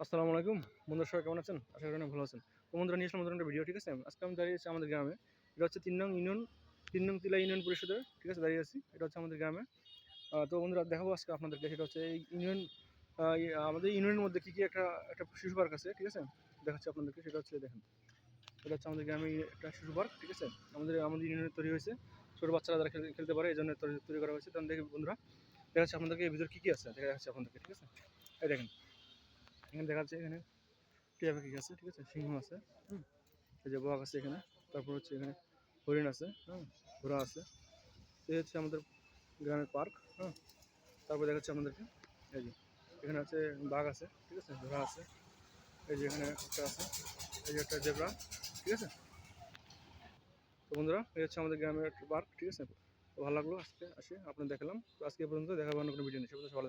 আসসালামু আলাইকুম। বন্ধুরা, সবাই কেমন আছেন? আশা করি ভালো আছেন। তো বন্ধুরা, নিয়ে আসলাম একটা ভিডিও ঠিক আছে? আজকে আমি দাঁড়িয়ে আছি আমাদের গ্রামে। এটা হচ্ছে তিন নং ইউনিয়ন, তিন নং তিলা ইউনিয়ন পরিষদের, ঠিক আছে? দাঁড়িয়ে আছি। এটা হচ্ছে আমাদের গ্রামে। তো বন্ধুরা, দেখাবো আজকে আপনাদেরকে। সেটা হচ্ছে এই ইউনিয়ন আমাদের ইউনিয়নের মধ্যে কী কী একটা একটা শিশু পার্ক আছে, ঠিক আছে? দেখাচ্ছি আপনাদেরকে। সেটা হচ্ছে, দেখেন। এটা হচ্ছে আমাদের গ্রামে একটা শিশু পার্ক, ঠিক আছে? আমাদের আমাদের ইউনিয়নে তৈরি হয়েছে। ছোটো বাচ্চারা খেল- খেলতে পারে, এই জন্য তৈরি তৈরি করা হয়েছে। তখন দেখি বন্ধুরা, দেখাচ্ছি আপনাদেরকে। এই ভিতরে কী কী আছে? দেখা যাচ্ছে আপনাদেরকে, ঠিক আছে? এই দেখেন। এখানে দেখা যাচ্ছে এখানে টিয়া পাখি আছে ঠিক আছে? সিংহ আছে, হুম? এই যে বাঘ আছে এখানে, তারপর হচ্ছে এখানে হরিণ আছে হ্যাঁ ঘোড়া আছে। এই হচ্ছে আমাদের গ্রামের পার্ক হ্যাঁ তারপর দেখাচ্ছে আমাদেরকে, এই যে এখানে আছে বাঘ আছে, ঠিক আছে? ঘোড়া আছে, এই যে এখানে একটা আছে, এই যে একটা জেব্রা, ঠিক আছে? তো বন্ধুরা, এই হচ্ছে আমাদের গ্রামের একটা পার্ক, ঠিক আছে? তো ভালো লাগল আজকে আসে আপনার দেখালাম। তো আজকে পর্যন্ত দেখা হবে অন্য কোনো ভিডিও নেই, সে ভালো।